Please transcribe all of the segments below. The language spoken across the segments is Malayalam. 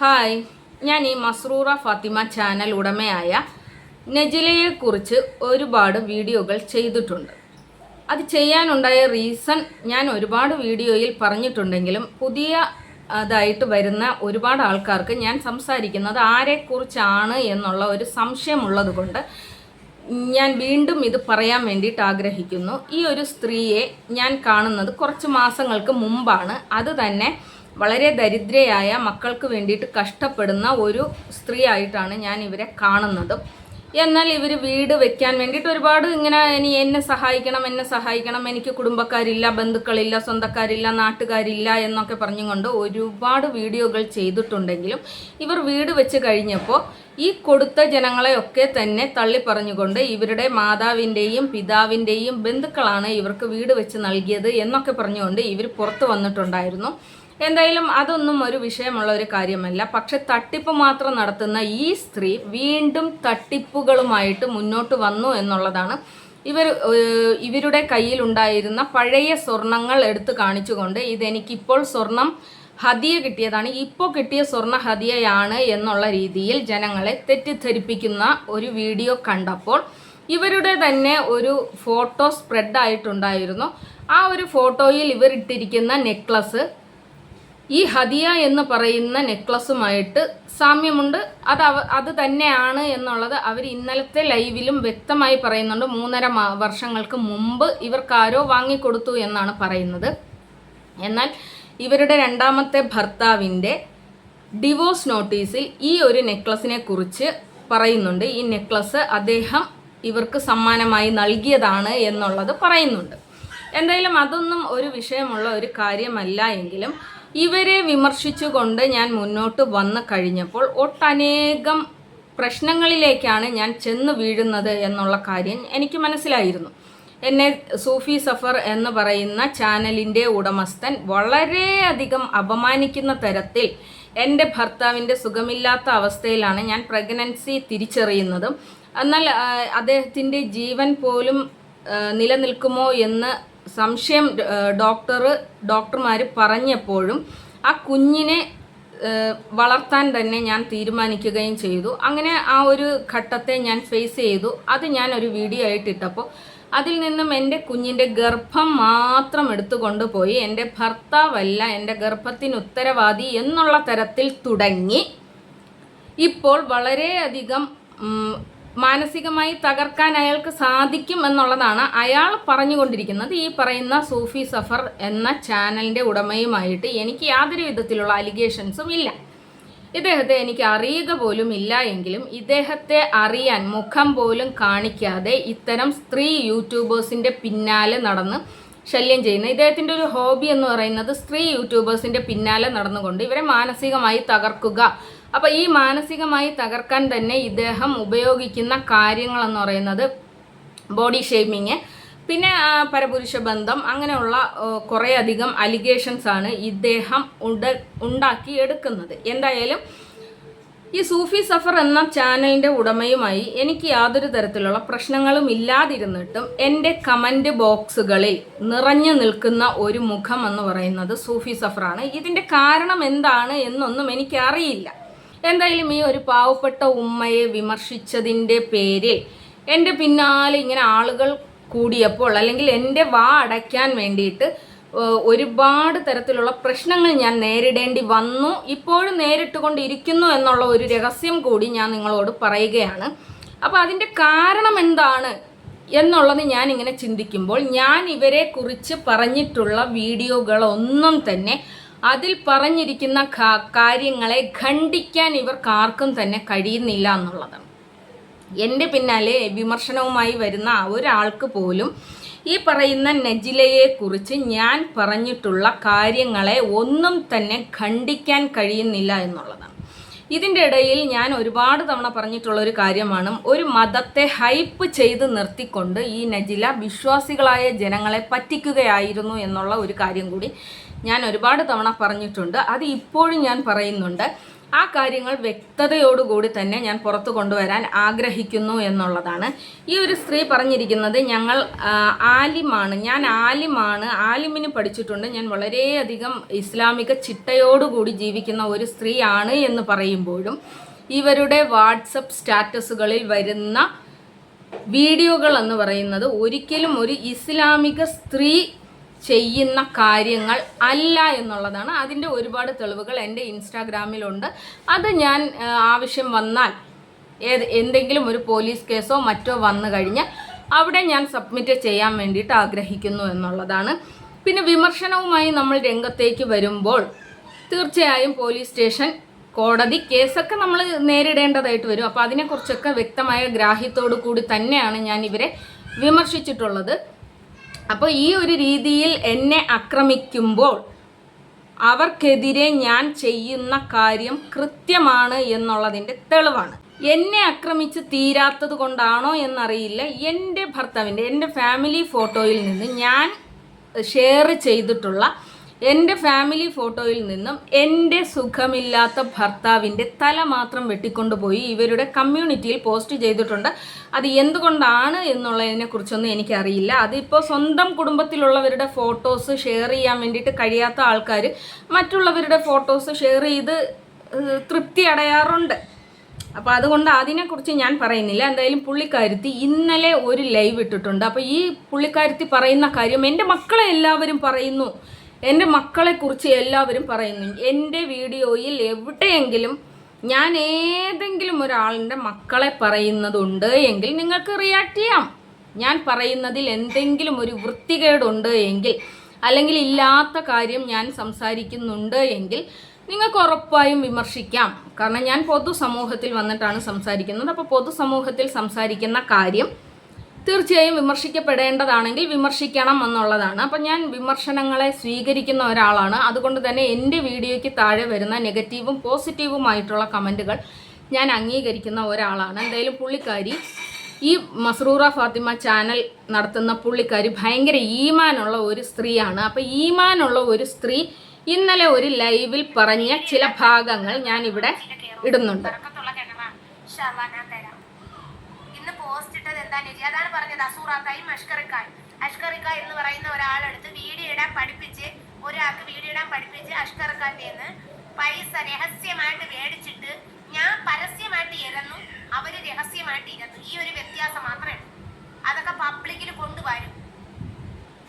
ഹായ്. ഞാൻ ഈ മസ്രൂറ ഫാത്തിമ ചാനൽ ഉടമയായ നജിലയെക്കുറിച്ച് ഒരുപാട് വീഡിയോകൾ ചെയ്തിട്ടുണ്ട്. അത് ചെയ്യാനുണ്ടായ റീസൺ ഞാൻ ഒരുപാട് വീഡിയോയിൽ പറഞ്ഞിട്ടുണ്ടെങ്കിലും പുതിയ അതായിട്ട് വരുന്ന ഒരുപാട് ആൾക്കാർക്ക് ഞാൻ സംസാരിക്കുന്നത് ആരെക്കുറിച്ചാണ് എന്നുള്ള ഒരു സംശയമുള്ളത് കൊണ്ട് ഞാൻ വീണ്ടും ഇത് പറയാൻ വേണ്ടിയിട്ട് ആഗ്രഹിക്കുന്നു. ഈ ഒരു സ്ത്രീയെ ഞാൻ കാണുന്നത് കുറച്ച് മാസങ്ങൾക്ക് മുമ്പാണ്. അത് തന്നെ വളരെ ദരിദ്രയായ മക്കൾക്ക് വേണ്ടിയിട്ട് കഷ്ടപ്പെടുന്ന ഒരു സ്ത്രീ ആയിട്ടാണ് ഞാൻ ഇവരെ കാണുന്നത്. എന്നാൽ ഇവർ വീട് വെക്കാൻ വേണ്ടിയിട്ട് ഒരുപാട് ഇങ്ങനെ ഇനി എന്നെ സഹായിക്കണം എന്നെ സഹായിക്കണം എനിക്ക് കുടുംബക്കാരില്ല ബന്ധുക്കളില്ല സ്വന്തക്കാരില്ല നാട്ടുകാരില്ല എന്നൊക്കെ പറഞ്ഞുകൊണ്ട് ഒരുപാട് വീഡിയോകൾ ചെയ്തിട്ടുണ്ടെങ്കിലും ഇവർ വീട് വെച്ച് കഴിഞ്ഞപ്പോൾ ഈ കൊടുത്ത ജനങ്ങളെയൊക്കെ തന്നെ തള്ളി പറഞ്ഞുകൊണ്ട് ഇവരുടെ മാതാവിന്റെയും പിതാവിന്റെയും ബന്ധുക്കളാണ് ഇവർക്ക് വീട് വെച്ച് നൽകിയത് എന്നൊക്കെ പറഞ്ഞുകൊണ്ട് ഇവർ പുറത്തു വന്നിട്ടുണ്ടായിരുന്നു. എന്തായാലും അതൊന്നും ഒരു വിഷയമുള്ള ഒരു കാര്യമല്ല. പക്ഷെ തട്ടിപ്പ് മാത്രം നടത്തുന്ന ഈ സ്ത്രീ വീണ്ടും തട്ടിപ്പുകളുമായിട്ട് മുന്നോട്ട് വന്നു എന്നുള്ളതാണ് ഇവർ ഇവരുടെ കയ്യിലുണ്ടായിരുന്ന പഴയ സ്വർണങ്ങൾ എടുത്തു കാണിച്ചുകൊണ്ട് ഇതെനിക്കിപ്പോൾ സ്വർണം ഹദിയ കിട്ടിയതാണ്. ഇപ്പോൾ കിട്ടിയ സ്വർണ ഹദിയയാണ് എന്നുള്ള രീതിയിൽ ജനങ്ങളെ തെറ്റിദ്ധരിപ്പിക്കുന്ന ഒരു വീഡിയോ കണ്ടപ്പോൾ ഇവരുടെ തന്നെ ഒരു ഫോട്ടോ സ്പ്രെഡ് ആയിട്ടുണ്ടായിരുന്നു. ആ ഒരു ഫോട്ടോയിൽ ഇവരിട്ടിരിക്കുന്ന നെക്ലസ് ഈ ഹദിയ എന്ന് പറയുന്ന നെക്ലസുമായിട്ട് സാമ്യമുണ്ട്. അത് അവ അത് തന്നെയാണ് എന്നുള്ളത് അവർ ഇന്നലത്തെ ലൈവിലും വ്യക്തമായി പറയുന്നുണ്ട്. മൂന്നര വർഷങ്ങൾക്ക് മുമ്പ് ഇവർക്കാരോ വാങ്ങിക്കൊടുത്തു എന്നാണ് പറയുന്നത്. എന്നാൽ ഇവരുടെ രണ്ടാമത്തെ ഭർത്താവിന്റെ ഡിവോഴ്സ് നോട്ടീസിൽ ഈ ഒരു നെക്ലസിനെ കുറിച്ച് പറയുന്നുണ്ട്. ഈ നെക്ലസ് അദ്ദേഹം ഇവർക്ക് സമ്മാനമായി നൽകിയതാണ് എന്നുള്ളത് പറയുന്നുണ്ട്. എന്തായാലും അതൊന്നും ഒരു വിഷയമുള്ള ഒരു കാര്യമല്ല എങ്കിലും ഇവരെ വിമർശിച്ചുകൊണ്ട് ഞാൻ മുന്നോട്ട് വന്നു കഴിഞ്ഞപ്പോൾ ഒട്ടനേകം പ്രശ്നങ്ങളിലേക്കാണ് ഞാൻ ചെന്ന് വീഴുന്നത് എന്നുള്ള കാര്യം എനിക്ക് മനസ്സിലായിരുന്നു. എന്നെ സൂഫി സഫർ എന്ന് പറയുന്ന ചാനലിന്റെ ഉടമസ്ഥൻ വളരെയധികം അപമാനിക്കുന്ന തരത്തിൽ എന്റെ ഭർത്താവിന്റെ സുഖമില്ലാത്ത അവസ്ഥയിലാണ് ഞാൻ പ്രഗ്നൻസി തിരിച്ചറിയുന്നതും. എന്നാൽ അദ്ദേഹത്തിന്റെ ജീവൻ പോലും നിലനിൽക്കുമോ എന്ന് സംശയം ഡോക്ടർ ഡോക്ടർമാർ പറഞ്ഞപ്പോഴും ആ കുഞ്ഞിനെ വളർത്താൻ തന്നെ ഞാൻ തീരുമാനിക്കുകയും ചെയ്തു. അങ്ങനെ ആ ഒരു ഘട്ടത്തെ ഞാൻ ഫേസ് ചെയ്തു. അത് ഞാൻ ഒരു വീഡിയോ ആയിട്ട് ഇട്ടപ്പോൾ അതിൽ നിന്നും എന്റെ കുഞ്ഞിന്റെ ഗർഭം മാത്രം എടുത്തുകൊണ്ട് പോയി എന്റെ ഭർത്താവല്ല എന്റെ ഗർഭത്തിന് ഉത്തരവാദി എന്നുള്ള തരത്തിൽ തുടങ്ങി. ഇപ്പോൾ വളരെയധികം മാനസികമായി തകർക്കാൻ അയാൾക്ക് സാധിക്കും എന്നുള്ളതാണ് അയാൾ പറഞ്ഞുകൊണ്ടിരിക്കുന്നത്. ഈ പറയുന്ന സൂഫി സഫർ എന്ന ചാനലിന്റെ ഉടമയുമായിട്ട് എനിക്ക് യാതൊരു വിധത്തിലുള്ള അലിഗേഷൻസും ഇല്ല. ഇദ്ദേഹത്തെ എനിക്ക് അറിയുക പോലും ഇല്ല എങ്കിലും ഇദ്ദേഹത്തെ അറിയാൻ മുഖം പോലും കാണിക്കാതെ ഇത്തരം സ്ത്രീ യൂട്യൂബേഴ്സിന്റെ പിന്നാലെ നടന്ന് ശല്യം ചെയ്യുന്ന. ഇദ്ദേഹത്തിന്റെ ഒരു ഹോബി എന്ന് പറയുന്നത് സ്ത്രീ യൂട്യൂബേഴ്സിന്റെ പിന്നാലെ നടന്നുകൊണ്ട് ഇവരെ മാനസികമായി തകർക്കുക. അപ്പോൾ ഈ മാനസികമായി തകർക്കാൻ തന്നെ ഇദ്ദേഹം ഉപയോഗിക്കുന്ന കാര്യങ്ങളെന്ന് പറയുന്നത് ബോഡി ഷേമിങ് പിന്നെ പരപുരുഷ ബന്ധം അങ്ങനെയുള്ള കുറേ അധികം അലിഗേഷൻസ് ആണ് ഇദ്ദേഹം ഉണ്ട ഉണ്ടാക്കി എടുക്കുന്നത്. എന്തായാലും ഈ സൂഫി സഫർ എന്ന ചാനലിന്റെ ഉടമയുമായി എനിക്ക് യാതൊരു തരത്തിലുള്ള പ്രശ്നങ്ങളും ഇല്ലാതിരുന്നിട്ടും എന്റെ കമന്റ് ബോക്സുകളിൽ നിറഞ്ഞു നിൽക്കുന്ന ഒരു മുഖം എന്ന് പറയുന്നത് സൂഫി സഫറാണ് ഇതിന്റെ കാരണം എന്താണ് എന്നൊന്നും എനിക്കറിയില്ല. എന്തായാലും ഈ ഒരു പാവപ്പെട്ട ഉമ്മയെ വിമർശിച്ചതിന്റെ പേരിൽ എന്റെ പിന്നാലെ ഇങ്ങനെ ആളുകൾ കൂടിയപ്പോൾ അല്ലെങ്കിൽ എന്റെ വാ അടയ്ക്കാൻ വേണ്ടിയിട്ട് ഒരുപാട് തരത്തിലുള്ള പ്രശ്നങ്ങൾ ഞാൻ നേരിടേണ്ടി വന്നു. ഇപ്പോഴും നേരിട്ടുകൊണ്ടിരിക്കുന്നു എന്നുള്ള ഒരു രഹസ്യം കൂടി ഞാൻ നിങ്ങളോട് പറയുകയാണ്. അപ്പോൾ അതിന്റെ കാരണം എന്താണ് എന്നുള്ളത് ഞാൻ ഇങ്ങനെ ചിന്തിക്കുമ്പോൾ ഞാൻ ഇവരെ കുറിച്ച് പറഞ്ഞിട്ടുള്ള വീഡിയോകളൊന്നും തന്നെ അതിൽ പറഞ്ഞിരിക്കുന്ന കാര്യങ്ങളെ ഖണ്ഡിക്കാൻ ഇവർക്കാർക്കും തന്നെ കഴിയുന്നില്ല എന്നുള്ളതാണ്. എന്റെ പിന്നാലെ വിമർശനവുമായി വരുന്ന ഒരാൾക്ക് പോലും ഈ പറയുന്ന നജിലയെക്കുറിച്ച് ഞാൻ പറഞ്ഞിട്ടുള്ള കാര്യങ്ങളെ ഒന്നും തന്നെ ഖണ്ഡിക്കാൻ കഴിയുന്നില്ല എന്നുള്ളതാണ്. ഇതിന്റെ ഇടയിൽ ഞാൻ ഒരുപാട് തവണ പറഞ്ഞിട്ടുള്ള ഒരു കാര്യമാണ്. ഒരു മതത്തെ ഹൈപ്പ് ചെയ്ത് നിർത്തിക്കൊണ്ട് ഈ നജില വിശ്വാസികളായ ജനങ്ങളെ പറ്റിക്കുകയായിരുന്നു എന്നുള്ള ഒരു കാര്യം കൂടി ഞാൻ ഒരുപാട് തവണ പറഞ്ഞിട്ടുണ്ട്. അത് ഇപ്പോഴും ഞാൻ പറയുന്നുണ്ട്. ആ കാര്യങ്ങൾ വ്യക്തതയോടുകൂടി തന്നെ ഞാൻ പുറത്തു കൊണ്ടുവരാൻ ആഗ്രഹിക്കുന്നു എന്നുള്ളതാണ്. ഈ ഒരു സ്ത്രീ പറഞ്ഞിരിക്കുന്നത് ഞങ്ങൾ ആലിമാണ്. ഞാൻ ആലിമാണ്. ആലിമിന് പഠിച്ചിട്ടുണ്ട്. ഞാൻ വളരെയധികം ഇസ്ലാമിക ചിട്ടയോടുകൂടി ജീവിക്കുന്ന ഒരു സ്ത്രീയാണ് എന്ന് പറയുമ്പോഴും ഇവരുടെ വാട്സപ്പ് സ്റ്റാറ്റസുകളിൽ വരുന്ന വീഡിയോകൾ എന്ന് പറയുന്നത് ഒരിക്കലും ഒരു ഇസ്ലാമിക സ്ത്രീ ചെയ്യുന്ന കാര്യങ്ങൾ അല്ല എന്നുള്ളതാണ്. അതിന്റെ ഒരുപാട് തെളിവുകൾ എന്റെ ഇൻസ്റ്റാഗ്രാമിലുണ്ട്. അത് ഞാൻ ആവശ്യം വന്നാൽ ഏത് എന്തെങ്കിലും ഒരു പോലീസ് കേസോ മറ്റോ വന്നു കഴിഞ്ഞാൽ അവിടെ ഞാൻ സബ്മിറ്റ് ചെയ്യാൻ വേണ്ടിയിട്ട് ആഗ്രഹിക്കുന്നു എന്നുള്ളതാണ്. പിന്നെ വിമർശനവുമായി നമ്മൾ രംഗത്തേക്ക് വരുമ്പോൾ തീർച്ചയായും പോലീസ് സ്റ്റേഷൻ കോടതി കേസൊക്കെ നമ്മൾ നേരിടേണ്ടതായിട്ട് വരും. അപ്പോൾ അതിനെക്കുറിച്ചൊക്കെ വ്യക്തമായ ഗ്രാഹ്യത്തോടു കൂടി തന്നെയാണ് ഞാൻ ഇവരെ വിമർശിച്ചിട്ടുള്ളത്. അപ്പോൾ ഈ ഒരു രീതിയിൽ എന്നെ ആക്രമിക്കുമ്പോൾ അവർക്കെതിരെ ഞാൻ ചെയ്യുന്ന കാര്യം കൃത്യമാണ് എന്നുള്ളതിന്റെ തെളിവാണ്. എന്നെ ആക്രമിച്ച് തീരാത്തത് കൊണ്ടാണോ എന്നറിയില്ല. എന്റെ ഭർത്താവിന്റെ എന്റെ ഫാമിലി ഫോട്ടോയിൽ നിന്ന് ഞാൻ ഷെയർ ചെയ്തിട്ടുള്ള എന്റെ ഫാമിലി ഫോട്ടോയിൽ നിന്നും എന്റെ സുഖമില്ലാത്ത ഭർത്താവിന്റെ തല മാത്രം വെട്ടിക്കൊണ്ടുപോയി ഇവരുടെ കമ്മ്യൂണിറ്റിയിൽ പോസ്റ്റ് ചെയ്തിട്ടുണ്ട്. അത് എന്തുകൊണ്ടാണ് എന്നുള്ളതിനെ കുറിച്ചൊന്നും എനിക്കറിയില്ല. അതിപ്പോൾ സ്വന്തം കുടുംബത്തിലുള്ളവരുടെ ഫോട്ടോസ് ഷെയർ ചെയ്യാൻ വേണ്ടിയിട്ട് കഴിയാത്ത ആൾക്കാർ മറ്റുള്ളവരുടെ ഫോട്ടോസ് ഷെയർ ചെയ്ത് തൃപ്തി അടയാറുണ്ട്. അപ്പോൾ അതുകൊണ്ട് അതിനെക്കുറിച്ച് ഞാൻ പറയുന്നില്ല. എന്തായാലും പുള്ളിക്കാരുത്തി ഇന്നലെ ഒരു ലൈവ് ഇട്ടിട്ടുണ്ട്. അപ്പോൾ ഈ പുള്ളിക്കാരുത്തി പറയുന്ന കാര്യം എന്റെ മക്കളെ എല്ലാവരും പറയുന്നു. എന്റെ മക്കളെക്കുറിച്ച് എല്ലാവരും പറയുന്നു. എന്റെ വീഡിയോയിൽ എവിടെയെങ്കിലും ഞാൻ ഏതെങ്കിലും ഒരാളിന്റെ മക്കളെ പറയുന്നതുണ്ട് എങ്കിൽ നിങ്ങൾക്ക് റിയാക്ട് ചെയ്യാം. ഞാൻ പറയുന്നതിൽ എന്തെങ്കിലും ഒരു വൃത്തികേടുണ്ട് എങ്കിൽ അല്ലെങ്കിൽ ഇല്ലാത്ത കാര്യം ഞാൻ സംസാരിക്കുന്നുണ്ട് എങ്കിൽ നിങ്ങൾക്ക് ഉറപ്പായും വിമർശിക്കാം. കാരണം ഞാൻ പൊതുസമൂഹത്തിൽ വന്നിട്ടാണ് സംസാരിക്കുന്നത്. അപ്പോൾ പൊതുസമൂഹത്തിൽ സംസാരിക്കുന്ന കാര്യം തീർച്ചയായും വിമർശിക്കപ്പെടേണ്ടതാണെങ്കിൽ വിമർശിക്കണം എന്നുള്ളതാണ്. അപ്പം ഞാൻ വിമർശനങ്ങളെ സ്വീകരിക്കുന്ന ഒരാളാണ്. അതുകൊണ്ട് തന്നെ എന്റെ വീഡിയോയ്ക്ക് താഴെ വരുന്ന നെഗറ്റീവും പോസിറ്റീവുമായിട്ടുള്ള കമന്റുകൾ ഞാൻ അംഗീകരിക്കുന്ന ഒരാളാണ്. എന്തായാലും പുള്ളിക്കാരി ഈ മസ്റൂറ ഫാത്തിമ ചാനൽ നടത്തുന്ന പുള്ളിക്കാരി ഭയങ്കര ഈമാനുള്ള ഒരു സ്ത്രീയാണ്. അപ്പം ഈമാനുള്ള ഒരു സ്ത്രീ ഇന്നലെ ഒരു ലൈവിൽ പറഞ്ഞ ചില ഭാഗങ്ങൾ ഞാനിവിടെ ഇടുന്നുണ്ട്. കിണറാണ്. തരാം. പോസ്റ്റ് ഇട്ടത് എന്താ നജി അതാണ് പറഞ്ഞത് അസൂറാക്കായും അഷ്കറിക്കായും അഷ്കറിക്ക എന്ന് പറയുന്ന ഒരാളെടുത്ത് വീഡിയോ ഇടാൻ പഠിപ്പിച്ച് ഒരാൾക്ക് വീഡിയോ ഇടാൻ പഠിപ്പിച്ച് എന്ന് പൈസ രഹസ്യമായിട്ട് മേടിച്ചിട്ട് ഞാൻ പരസ്യമായിട്ട് ഇരന്നു അവർ രഹസ്യമായിട്ട് ഇരന്നു. ഈ ഒരു വ്യത്യാസം മാത്രമേ ഉള്ളൂ. അതൊക്കെ പബ്ലിക്കിൽ കൊണ്ടുവരും.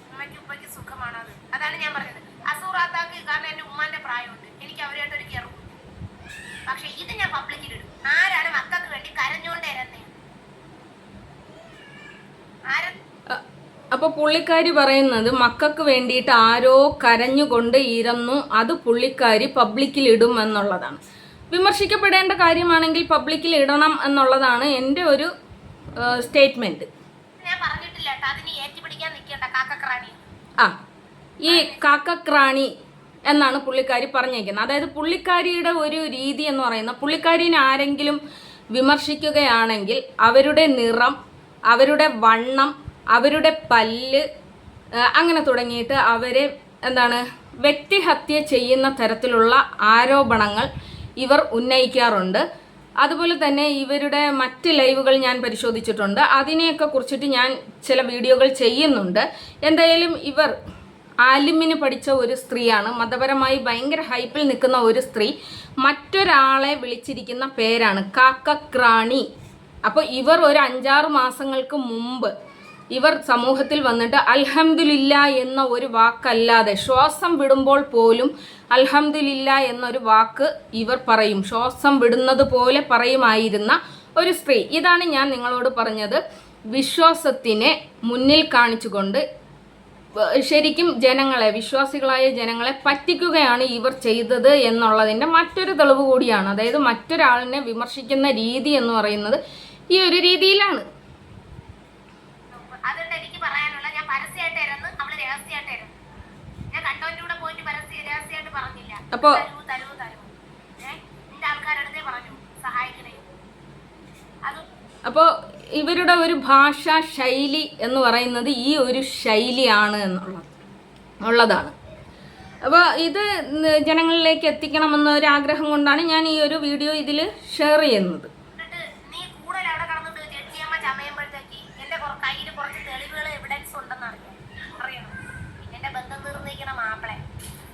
ഉമ്മയ്ക്ക് ഉപ്പയ്ക്ക് സുഖമാണ് അത്? അതാണ് ഞാൻ പറഞ്ഞത്. അസൂറാത്താക്ക് കാരണം എന്റെ ഉമ്മാന്റെ പ്രായമുണ്ട്. എനിക്ക് അവരുമായിട്ട് ഒരു കെറും പക്ഷെ ഇത് ഞാൻ പബ്ലിക്കിൽ ഇടും. ആരാണ് മക്കൾക്ക് വേണ്ടി കരഞ്ഞോണ്ട് ഇരന്നേ ആരും അപ്പോൾ പുള്ളിക്കാരി പറയുന്നത് മക്കൾക്ക് വേണ്ടിയിട്ട് ആരോ കരഞ്ഞുകൊണ്ട് ഇരന്നു അത് പുള്ളിക്കാരി പബ്ലിക്കിൽ ഇടും എന്നുള്ളതാണ്. വിമർശിക്കപ്പെടേണ്ട കാര്യമാണെങ്കിൽ പബ്ലിക്കിൽ ഇടണം എന്നുള്ളതാണ് എന്റെ ഒരു സ്റ്റേറ്റ്മെന്റ് നിൽക്കേണ്ട ആ ഈ കാക്കക്രാണി എന്നാണ് പുള്ളിക്കാരി പറഞ്ഞേക്കുന്നത്. അതായത് പുള്ളിക്കാരിയുടെ ഒരു രീതി എന്ന് പറയുന്ന പുള്ളിക്കാരിനെ ആരെങ്കിലും വിമർശിക്കുകയാണെങ്കിൽ അവരുടെ നിറം അവരുടെ വണ്ണം അവരുടെ പല്ല് അങ്ങനെ തുടങ്ങിയിട്ട് അവരെ എന്താണ് വ്യക്തിഹത്യ ചെയ്യുന്ന തരത്തിലുള്ള ആരോപണങ്ങൾ ഇവർ ഉന്നയിക്കാറുണ്ട്. അതുപോലെ തന്നെ ഇവരുടെ മറ്റ് ലൈവുകൾ ഞാൻ പരിശോധിച്ചിട്ടുണ്ട്. അതിനെയൊക്കെ കുറിച്ചിട്ട് ഞാൻ ചില വീഡിയോകൾ ചെയ്യുന്നുണ്ട്. എന്തായാലും ഇവർ ആലിമിന് പഠിച്ച ഒരു സ്ത്രീയാണ്. മതപരമായി ഭയങ്കര ഹൈപ്പിൽ നിൽക്കുന്ന ഒരു സ്ത്രീ. മറ്റൊരാളെ വിളിച്ചിരിക്കുന്ന പേരാണ് കാക്കക്രാണി. അപ്പോൾ ഇവർ ഒരു അഞ്ചാറ് മാസങ്ങൾക്ക് മുമ്പ് ഇവർ സമൂഹത്തിൽ വന്നിട്ട് അൽഹംദുലില്ല എന്ന ഒരു വാക്കല്ലാതെ ശ്വാസം വിടുമ്പോൾ പോലും അൽഹംദുലില്ല എന്നൊരു വാക്ക് ഇവർ പറയും. ശ്വാസം വിടുന്നത് പോലെ പറയുമായിരുന്ന ഒരു സ്ത്രീ. ഇതാണ് ഞാൻ നിങ്ങളോട് പറഞ്ഞത്. വിശ്വാസത്തിനെ മുന്നിൽ കാണിച്ചുകൊണ്ട് ശരിക്കും ജനങ്ങളെ വിശ്വാസികളായ ജനങ്ങളെ പറ്റിക്കുകയാണ് ഇവർ ചെയ്തത് എന്നുള്ളതിന്റെ മറ്റൊരു തെളിവ് കൂടിയാണ്. അതായത് മറ്റൊരാളിനെ വിമർശിക്കുന്ന രീതി എന്ന് പറയുന്നത് ഈ ഒരു രീതിയിലാണ്. പരസ്യ രഹസ്യമായിട്ട് പറഞ്ഞില്ല. അപ്പോ- തരൂ തരൂ തരൂ. ഏ? നിന്റെ ആൾക്കാരടുത്തേ പറഞ്ഞു സഹായിക്കണേ. അത് അപ്പോൾ ഇവരുടെ ഒരു ഭാഷാ ശൈലി എന്ന് പറയുന്നത് ഈ ഒരു ശൈലിയാണ് എന്നുള്ളത്. ഉള്ളതാണ്. അപ്പോൾ ഇത് ജനങ്ങളിലേക്ക് എത്തിക്കണമെന്ന ഒരു ആഗ്രഹം കൊണ്ടാണ് ഞാൻ ഈ ഒരു വീഡിയോ ഇതിൽ ഷെയർ ചെയ്യുന്നത്.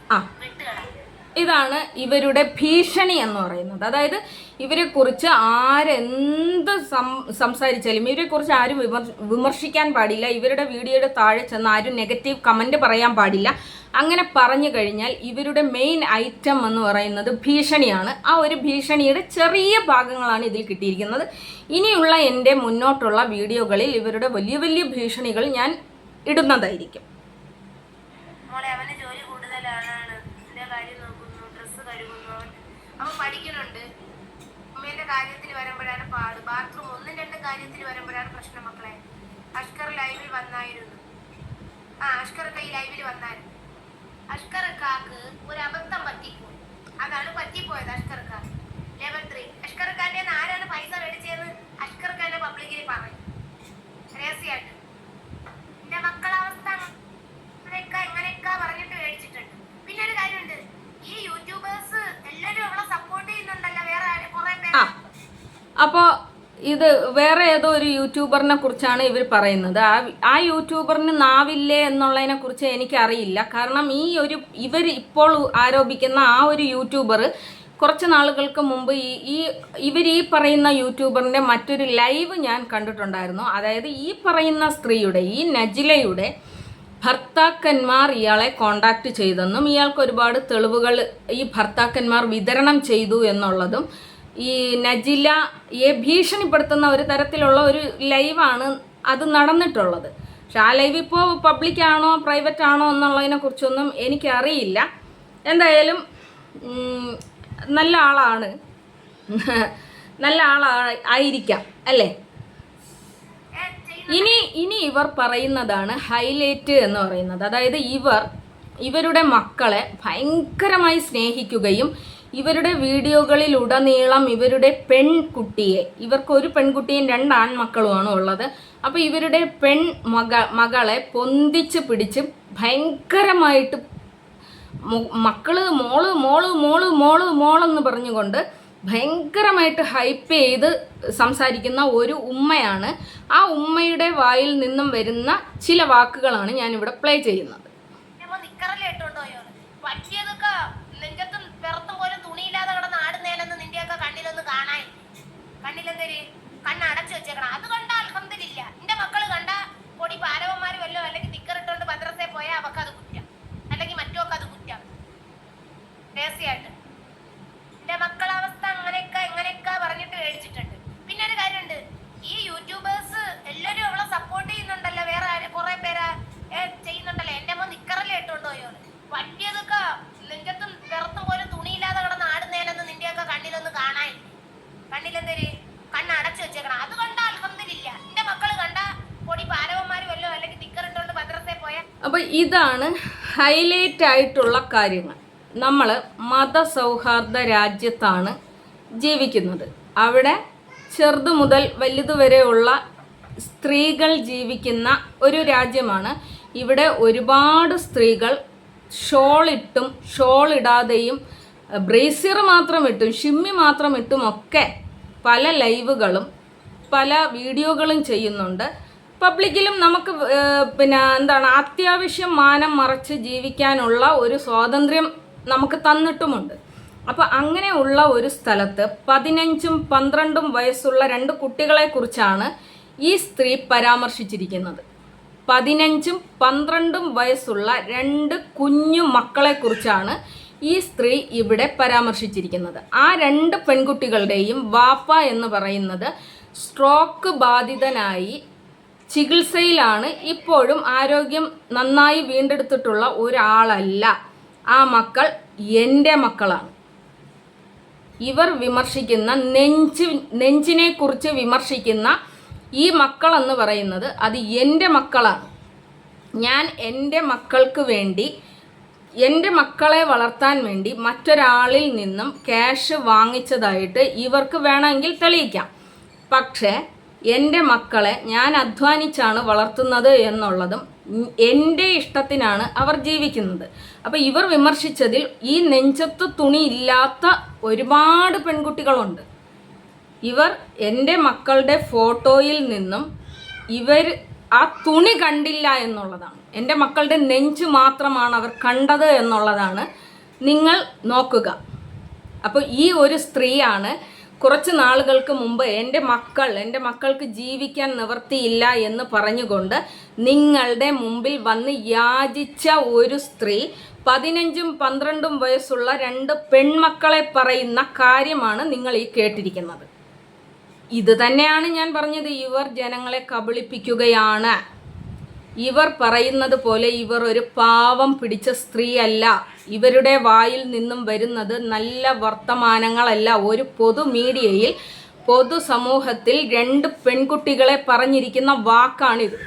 ആ. ഇതാണ് ഇവരുടെ ഭീഷണി എന്ന് പറയുന്നത്. അതായത് ഇവരെ കുറിച്ച് ആരെന്ത് സം ഇവരെ കുറിച്ച് ആരും വിമർശിക്കാൻ പാടില്ല. ഇവരുടെ വീഡിയോയുടെ താഴെ ചെന്ന് ആരും നെഗറ്റീവ് കമന്റ് പറയാൻ പാടില്ല. അങ്ങനെ പറഞ്ഞു കഴിഞ്ഞാൽ ഇവരുടെ മെയിൻ ഐറ്റം എന്ന് പറയുന്നത് ഭീഷണിയാണ്. ആ ഒരു ഭീഷണിയുടെ ചെറിയ ഭാഗങ്ങളാണ് ഇതിൽ കിട്ടിയിരിക്കുന്നത്. ഇനിയുള്ള എന്റെ മുന്നോട്ടുള്ള വീഡിയോകളിൽ ഇവരുടെ വലിയ വലിയ ഭീഷണികൾ ഞാൻ ഇടുന്നതായിരിക്കും. മോളെ ജോലി കൂടുതലാണ് എന്റെ കാര്യം നോക്കുന്നു ഡ്രസ്സ് കഴുകുന്നു അവൻ അവൻ പഠിക്കുന്നുണ്ട് ഉമ്മേന്റെ കാര്യത്തിൽ വരുമ്പോഴാണ് പാട് ബാത്റൂം ഒന്നും രണ്ടും കാര്യത്തിൽ വരുമ്പോഴാണ് പ്രശ്നം മക്കളെ. അഷ്കർ ലൈവിൽ വന്നായിരുന്നു. ആ അഷ്കർ കൈ ലൈവിൽ വന്നായിരുന്നു. അഷ്കർ കാക്ക് ഒരു അബദ്ധം പറ്റിപ്പോയി. അതാണ് പറ്റിപ്പോയത് അഷ്കർ കാക്ക് ലെവൽ ത്രീ അഷ്കർ ഖാന്റെ ആരാണ് പൈസ മേടിച്ചതെന്ന് അഷ്കർ ഖാന്റെ പബ്ലിക്കിൽ പറയും രഹസ്യമായിട്ട് എന്റെ മക്കളവസ്ഥ അങ്ങനെയൊക്കെ ഇങ്ങനെയൊക്കെ പറഞ്ഞിട്ട് മേടിച്ചിട്ടുണ്ട് പിന്നെ ഒരു കാര്യമുണ്ട് ഈ യൂട്യൂബേഴ്സ് എല്ലാരും അവളെ സപ്പോർട്ട് ചെയ്യുന്നുണ്ടല്ലോ വേറെ ആര് കുറെ ആ പേര് അപ്പോൾ ഇത് വേറെ ഏതോ ഒരു യൂട്യൂബറിനെ കുറിച്ചാണ് ഇവർ പറയുന്നത്. ആ ആ യൂട്യൂബറിന് നാവില്ലേ എന്നുള്ളതിനെ കുറിച്ച് എനിക്കറിയില്ല. കാരണം ഈ ഒരു ഇവർ ഇപ്പോൾ ആരോപിക്കുന്ന ആ ഒരു യൂട്യൂബർ കുറച്ച് നാളുകൾക്ക് മുമ്പ് ഈ ഈ ഇവർ ഈ പറയുന്ന യൂട്യൂബറിന്റെ മറ്റൊരു ലൈവ് ഞാൻ കണ്ടിട്ടുണ്ടായിരുന്നു. അതായത് ഈ പറയുന്ന സ്ത്രീയുടെ ഈ നജിലയുടെ ഭർത്താക്കന്മാർ ഇയാളെ കോണ്ടാക്ട് ചെയ്തെന്നും ഇയാൾക്ക് ഒരുപാട് തെളിവുകൾ ഈ ഭർത്താക്കന്മാർ വിതരണം ചെയ്തു എന്നുള്ളതും ഈ നജിലയെ ഭീഷണിപ്പെടുത്തുന്ന ഒരു തരത്തിലുള്ള ഒരു ലൈവാണ് അത് നടന്നിട്ടുള്ളത്. പക്ഷെ ആ ലൈവ് ഇപ്പോൾ പബ്ലിക് ആണോ പ്രൈവറ്റ് ആണോ എന്നുള്ളതിനെ കുറിച്ചൊന്നും എനിക്കറിയില്ല. എന്തായാലും നല്ല ആളാണ്. നല്ല ആളാ ആയിരിക്കാം അല്ലേ? ഇനി ഇനി ഇവർ പറയുന്നതാണ് ഹൈലൈറ്റ് എന്ന് പറയുന്നത്. അതായത് ഇവർ ഇവരുടെ മക്കളെ ഭയങ്കരമായി സ്നേഹിക്കുകയും ഇവരുടെ വീഡിയോകളിൽ ഉടനീളം ഇവരുടെ പെൺകുട്ടിയെ ഇവർക്ക് ഒരു പെൺകുട്ടിയും രണ്ട് ആൺമക്കളുമാണ് ഉള്ളത്. അപ്പോൾ ഇവരുടെ പെൺ മക മകളെ പൊന്തിച്ച് പിടിച്ച് ഭയങ്കരമായിട്ട് മക്കൾ മോൾ മോൾ മോൾ മോൾ മോളെന്ന് പറഞ്ഞുകൊണ്ട് ഭയങ്കരമായിട്ട് ഹൈപ്പ് ചെയ്ത് സംസാരിക്കുന്ന ഒരു ഉമ്മയാണ്. ആ ഉമ്മയുടെ വായിൽ നിന്നും വരുന്ന ചില വാക്കുകളാണ് ഇവിടെ പ്ലേ ചെയ്യുന്നത്. പറ്റിയതൊക്കെ നെഞ്ചത്തും പിറത്തും കണ്ണിലൊന്ന് കാണാൻ. കണ്ണിലെന്തര് കണ്ണ് അടച്ചു വെച്ചേക്കണം. അത് കണ്ട അൽഹംദുലില്ല. എന്റെ മക്കൾ കണ്ട പൊടി പാരവന്മാര് വല്ലോ അല്ലെങ്കിൽ നിക്കറിട്ടോണ്ട് മദ്രസയിൽ പോയാൽ അവക്കത് കുറ്റം. അല്ലെങ്കിൽ മറ്റൊക്കെ അത് കുറ്റം. രഹസ്യമായിട്ട് ഹൈലൈറ്റ് ആയിട്ടുള്ള കാര്യങ്ങൾ. നമ്മൾ മതസൗഹാർദ്ദ രാജ്യത്താണ് ജീവിക്കുന്നത്. അവിടെ ചെറുതു മുതൽ വലുതുവരെയുള്ള സ്ത്രീകൾ ജീവിക്കുന്ന ഒരു രാജ്യമാണ്. ഇവിടെ ഒരുപാട് സ്ത്രീകൾ ഷോളിട്ടും ഷോളിടാതെയും ബ്രേസിയർ മാത്രം ഇട്ടും ഷിമ്മി മാത്രം ഇട്ടും ഒക്കെ പല ലൈവുകളും പല വീഡിയോകളും ചെയ്യുന്നുണ്ട്. പബ്ലിക്കിലും നമുക്ക് പിന്നെ എന്താണ് അത്യാവശ്യം മാനം മറച്ച് ജീവിക്കാനുള്ള ഒരു സ്വാതന്ത്ര്യം നമുക്ക് തന്നിട്ടുമുണ്ട്. അപ്പോൾ അങ്ങനെയുള്ള ഒരു സ്ഥലത്ത് പതിനഞ്ചും പന്ത്രണ്ടും വയസ്സുള്ള രണ്ട് കുട്ടികളെക്കുറിച്ചാണ് ഈ സ്ത്രീ പരാമർശിച്ചിരിക്കുന്നത്. പതിനഞ്ചും പന്ത്രണ്ടും വയസ്സുള്ള രണ്ട് കുഞ്ഞു മക്കളെക്കുറിച്ചാണ് ഈ സ്ത്രീ ഇവിടെ പരാമർശിച്ചിരിക്കുന്നത്. ആ രണ്ട് പെൺകുട്ടികളുടെയും വാപ്പ എന്ന് പറയുന്നത് സ്ട്രോക്ക് ബാധിതനായി ചികിത്സയിലാണ് ഇപ്പോഴും ആരോഗ്യം നന്നായി വീണ്ടെടുത്തിട്ടുള്ള ഒരാളല്ല. ആ മക്കൾ എന്റെ മക്കളാണ്. ഇവർ വിമർശിക്കുന്ന നെഞ്ച് നെഞ്ചിനെ കുറിച്ച് വിമർശിക്കുന്ന ഈ മക്കളെന്ന് പറയുന്നത് അത് എന്റെ മക്കളാണ്. ഞാൻ എന്റെ മക്കൾക്ക് വേണ്ടി എന്റെ മക്കളെ വളർത്താൻ വേണ്ടി മറ്റൊരാളിൽ നിന്നും ക്യാഷ് വാങ്ങിച്ചതായിട്ട് ഇവർക്ക് വേണമെങ്കിൽ തെളിയിക്കാം. പക്ഷേ എന്റെ മക്കളെ ഞാൻ അധ്വാനിച്ചാണ് വളർത്തുന്നത് എന്നുള്ളതും എന്റെ ഇഷ്ടത്തിനാണ് അവർ ജീവിക്കുന്നത്. അപ്പോൾ ഇവർ വിമർശിച്ചതിൽ ഈ നെഞ്ചത്ത് തുണി ഇല്ലാത്ത ഒരുപാട് പെൺകുട്ടികളുണ്ട്. ഇവർ എന്റെ മക്കളുടെ ഫോട്ടോയിൽ നിന്നും ഇവർ ആ തുണി കണ്ടില്ല എന്നുള്ളതാണ്. എന്റെ മക്കളുടെ നെഞ്ച് മാത്രമാണ് അവർ കണ്ടത് എന്നുള്ളതാണ് നിങ്ങൾ നോക്കുക. അപ്പോൾ ഈ ഒരു സ്ത്രീയാണ് കുറച്ച് നാളുകൾക്ക് മുമ്പ് എന്റെ മക്കൾ എന്റെ മക്കൾക്ക് ജീവിക്കാൻ നിവർത്തിയില്ല എന്ന് പറഞ്ഞുകൊണ്ട് നിങ്ങളുടെ മുമ്പിൽ വന്ന് യാചിച്ച ഒരു സ്ത്രീ പതിനഞ്ചും പന്ത്രണ്ടും വയസ്സുള്ള രണ്ട് പെൺമക്കളെ പറയുന്ന കാര്യമാണ് നിങ്ങൾ ഈ കേട്ടിരിക്കുന്നത്. ഇത് തന്നെയാണ് ഞാൻ പറഞ്ഞത് ഇവർ ജനങ്ങളെ കബളിപ്പിക്കുകയാണ്. ഇവർ പറയുന്നത് പോലെ ഇവർ ഒരു പാവം പിടിച്ച സ്ത്രീയല്ല ഇവരുടെ വായിൽ നിന്നും വരുന്നത് നല്ല വർത്തമാനങ്ങളല്ല. ഒരു പൊതു മീഡിയയിൽ പൊതുസമൂഹത്തിൽ രണ്ട് പെൺകുട്ടികളെ പറഞ്ഞിരിക്കുന്ന വാക്കാണിത്.